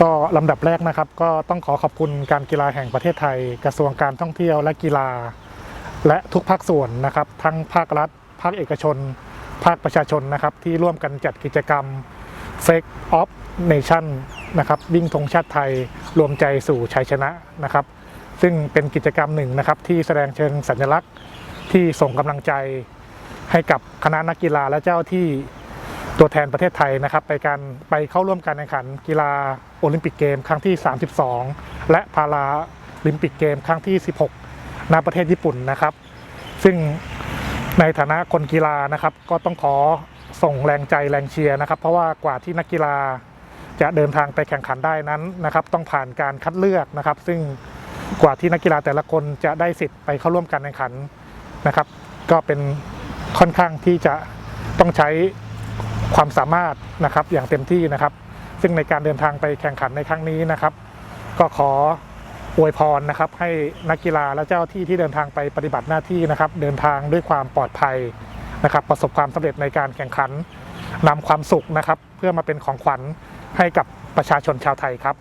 ก็ลำดับแรกนะครับก็ต้องขอขอบคุณการกีฬาแห่งประเทศไทย กระทรวงการท่องเที่ยวและกีฬา และทุกภาคส่วนนะครับ ทั้งภาครัฐ ภาคเอกชน ภาคประชาชนนะครับ ที่ร่วมกันจัดกิจกรรม Fake of Nation นะครับวิ่งธงชาติไทยรวมใจสู่ชัยชนะนะครับ ซึ่งเป็นกิจกรรมหนึ่งนะครับ ที่แสดงเชิงสัญลักษณ์ที่ส่งกำลังใจให้กับคณะนักกีฬาและเจ้าที่ ตัวแทนประเทศไทยนะครับไปการไปเข้าร่วมการแข่งขันกีฬาโอลิมปิกเกมครั้งที่ 32 และพาราลิมปิกเกมครั้งที่ 16 ณประเทศญี่ปุ่นนะครับ ซึ่งในฐานะคนกีฬานะครับ ก็ต้องขอส่งแรงใจแรงเชียร์นะครับ เพราะว่ากว่าที่นักกีฬาจะเดินทางไปแข่งขันได้นั้นนะครับ ต้องผ่านการคัดเลือกนะครับ ซึ่งกว่าที่นักกีฬาแต่ละคนจะได้สิทธิ์ไปเข้าร่วมการแข่งขันนะครับ ก็เป็นค่อนข้างที่จะต้องใช้ ความสามารถนะครับอย่างเต็มที่นะครับ ซึ่งในการเดินทางไปแข่งขันในครั้งนี้นะครับ ก็ขออวยพรนะครับ ให้นักกีฬาและเจ้าที่ที่เดินทางไปปฏิบัติหน้าที่นะครับ เดินทางด้วยความปลอดภัยนะครับ ประสบความสำเร็จในการแข่งขันนำความสุขนะครับ เพื่อมาเป็นของขวัญให้กับประชาชนชาวไทยครับ